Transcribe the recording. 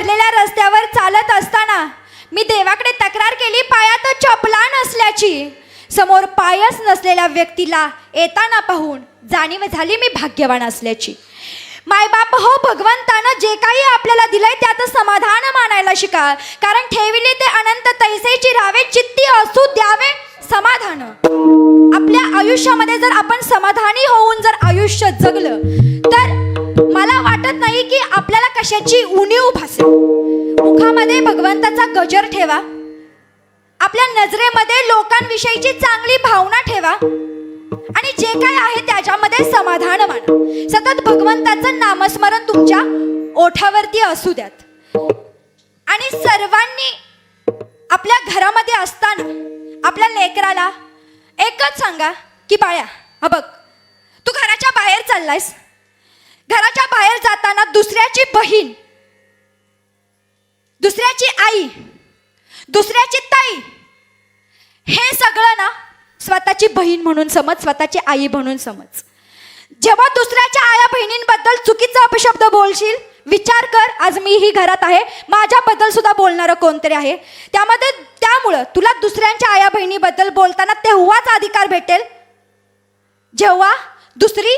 भरलेल्या रस्त्यावर चालत असताना मी देवाकडे तक्रार केली पायात चपला नसल्याची समोर पायच नसलेल्या व्यक्तीला येताना पाहून जाणीव झाली मी भाग्यवान असल्याची. मायबाप हो भगवंतानं जे काही आपल्याला दिलंय त्याचं समाधान मानायला शिका कारण ठेविले ते अनंत तैसेची रावे चित्ती असू द्यावे समाधान. आपल्या आयुष्यामध्ये जर आपण समाधानी होऊन जर आयुष्य जगलं तर मला वाटत नाही की आपल्या कशाची उणीव भासेल? मुखामध्ये भगवंताचा गजर ठेवा. आपल्या नजरेमध्ये लोकांविषयीची चांगली भावना ठेवा. आणि जे काय आहे त्याच्यामध्ये समाधान माना. सतत भगवंताचं नामस्मरण तुमच्या ओठावरती असू द्यात. आणि सर्वांनी आपल्या घरामध्ये असताना आपल्या लेकराला एकच सांगा की बाळ्या हा बघ तू घराच्या बाहेर चाललायस. बाहेर जाताना दुसऱ्याची बहीण दुसऱ्याची आई दुसऱ्याची ताई हे सगळं ना स्वतःची बहीण म्हणून समज स्वतःची आई म्हणून समज. जेव्हा दुसऱ्याच्या आया बहिणींबद्दल चुकीचा अपशब्द बोलशील विचार कर आज मी ही घरात आहे माझ्याबद्दल सुद्धा बोलणारं कोणतरी आहे. त्यामध्ये त्यामुळं तुला दुसऱ्यांच्या आया बहिणीबद्दल बोलताना तेव्हाच अधिकार भेटेल जेव्हा दुसरी